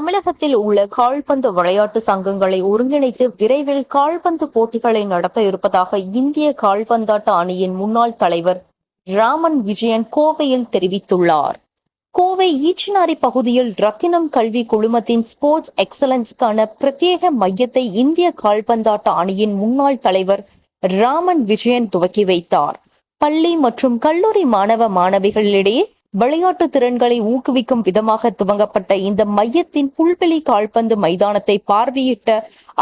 தமிழகத்தில் உள்ள கால்பந்து விளையாட்டு சங்கங்களை ஒருங்கிணைத்து விரைவில் கால்பந்து போட்டிகளை நடத்த இருப்பதாக இந்திய கால்பந்தாட்ட அணியின் முன்னாள் தலைவர் ராமன் விஜயன் கோவையில் தெரிவித்துள்ளார். கோவை ஈச்சனாரி பகுதியில் ரத்தினம் கல்வி குழுமத்தின் ஸ்போர்ட்ஸ் எக்ஸலன்ஸ்க்கான பிரத்யேக மையத்தை இந்திய கால்பந்தாட்ட அணியின் முன்னாள் தலைவர் ராமன் விஜயன் துவக்கி வைத்தார். பள்ளி மற்றும் கல்லூரி மாணவ மாணவிகளிடையே விளையாட்டு திறன்களை ஊக்குவிக்கும் விதமாக துவங்கப்பட்ட இந்த மையத்தின் புல்வெளி கால்பந்து மைதானத்தை பார்வையிட்ட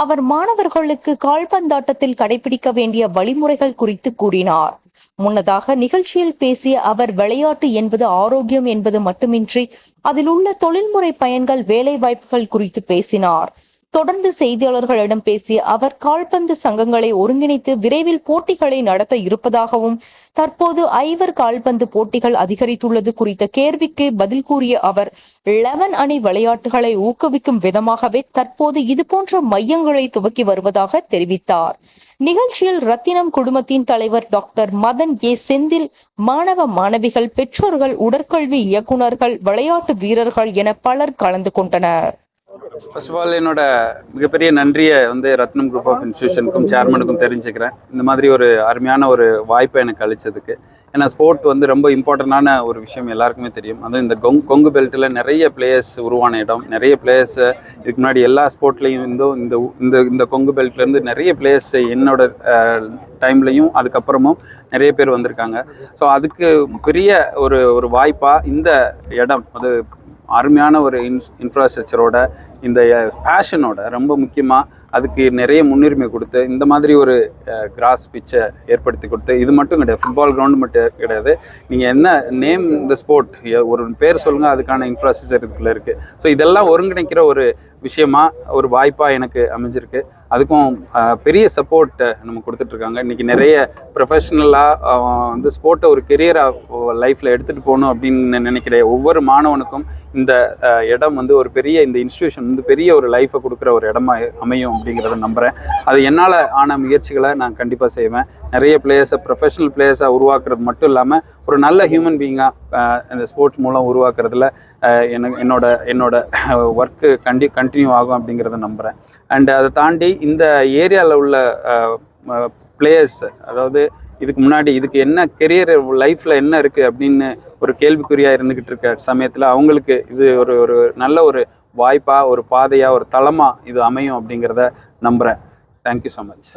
அவர் மாணவர்களுக்கு கால்பந்தாட்டத்தில் கடைபிடிக்க வேண்டிய வழிமுறைகள் குறித்து கூறினார். முன்னதாக நிகழ்ச்சியில் பேசிய அவர் விளையாட்டு என்பது ஆரோக்கியம் என்பது மட்டுமின்றி அதில் உள்ள தொழில்முறை பயன்கள் வேலை வாய்ப்புகள் குறித்து பேசினார். தொடர்ந்து செய்தியாளர்களிடம் பேசிய அவர் கால்பந்து சங்கங்களை ஒருங்கிணைத்து விரைவில் போட்டிகளை நடத்த இருப்பதாகவும் தற்போது ஐவர் கால்பந்து போட்டிகள் அதிகரித்துள்ளது குறித்த கேள்விக்கு பதில் கூறிய அவர் லெவன் அணி விளையாட்டுகளை ஊக்குவிக்கும் விதமாகவே தற்போது இதுபோன்ற மையங்களை துவக்கி வருவதாக தெரிவித்தார். நிகழ்ச்சியில் ரத்தினம் குழுமத்தின் தலைவர் டாக்டர் மதன் ஏ. செந்தில் மாணவ மாணவிகள் பெற்றோர்கள் உடற்கல்வி இயக்குனர்கள் விளையாட்டு வீரர்கள் என பலர் கலந்து கொண்டனர். ஃபர்ஸ்ட் ஆஃப் ஆல் என்னோட மிகப்பெரிய நன்றியை வந்து ரத்னம் குரூப் ஆஃப் இன்ஸ்டியூஷனுக்கும் சேர்மனுக்கும் தெரிஞ்சுக்கிறேன். இந்த மாதிரி ஒரு அருமையான ஒரு வாய்ப்பை எனக்கு அளித்ததுக்கு ஏன்னா ஸ்போர்ட் வந்து ரொம்ப இம்பார்ட்டண்டான ஒரு விஷயம் எல்லாருக்குமே தெரியும். அதுவும் இந்த கொங் கொங்கு பெல்ட்டில் நிறைய பிளேயர்ஸ் உருவான இடம் நிறைய பிளேயர்ஸ் இதுக்கு முன்னாடி எல்லா ஸ்போர்ட்லேயும் இருந்தும் இந்த இந்த இந்த கொங்கு பெல்ட்லேருந்து நிறைய பிளேயர்ஸ் என்னோட டைம்லையும் அதுக்கப்புறமும் நிறைய பேர் வந்திருக்காங்க. ஸோ அதுக்கு பெரிய ஒரு ஒரு வாய்ப்பாக இந்த இடம் அது அருமையான ஒரு இன்ஸ் இன்ஃப்ராஸ்ட்ரக்சரோட இந்த பேஷனோட ரொம்ப முக்கியமாக அதுக்கு நிறைய முன்னுரிமை கொடுத்து இந்த மாதிரி ஒரு கிராஸ் பிச்சை ஏற்படுத்தி கொடுத்து இது மட்டும் கிடையாது ஃபுட்பால் கிரவுண்டு மட்டும் கிடையாது. நீங்கள் என்ன நேம் இந்த ஸ்போர்ட் ஒரு பேர் சொல்லுங்கள் அதுக்கான இன்ஃப்ராஸ்ட்ரக்சர் இதுக்குள்ளே இருக்குது ஸோ இதெல்லாம் ஒருங்கிணைக்கிற ஒரு விஷயமா ஒரு வாய்ப்பாக எனக்கு அமைஞ்சிருக்கு. அதுக்கும் பெரிய சப்போர்ட் நம்ம கொடுத்துட்ருக்காங்க. இன்றைக்கி நிறைய ப்ரொஃபஷ்னலாக வந்து ஸ்போர்ட்டை ஒரு கெரியராக லைஃப்பில் எடுத்துகிட்டு போகணும் அப்படின்னு நினைக்கிற ஒவ்வொரு மாணவனுக்கும் இந்த இடம் வந்து ஒரு பெரிய இந்த இன்ஸ்டியூஷன் வந்து பெரிய ஒரு லைஃப்பை கொடுக்குற ஒரு இடமா அமையும் அப்படிங்கிறத நம்புகிறேன் அது என்னால் ஆன முயற்சிகளை நான் கண்டிப்பாக செய்வேன். நிறைய பிளேயர்ஸை ப்ரொஃபஷனல் பிளேயர்ஸாக உருவாக்குறது மட்டும் இல்லாமல் ஒரு நல்ல ஹியூமன் பீயிங்காக இந்த ஸ்போர்ட்ஸ் மூலம் உருவாக்குறதுல எனக்கு என்னோட என்னோட ஒர்க்கு கண்டி கண்டினியூ ஆகும் அப்படிங்கிறத நம்புகிறேன் அண்ட் அதை தாண்டி இந்த ஏரியாவில் உள்ள பிளேயர்ஸ் அதாவது இதுக்கு முன்னாடி இதுக்கு என்ன கெரியர் லைஃப்பில் என்ன இருக்குது அப்படின்னு ஒரு கேள்விக்குறியாக இருந்துக்கிட்டு இருக்க சமயத்தில் அவங்களுக்கு இது ஒரு ஒரு நல்ல ஒரு வாய்ப்பாக ஒரு பாதையாக ஒரு தளமாக இது அமையும் அப்படிங்கிறத நம்புகிறேன் தேங்க்யூ ஸோ மச்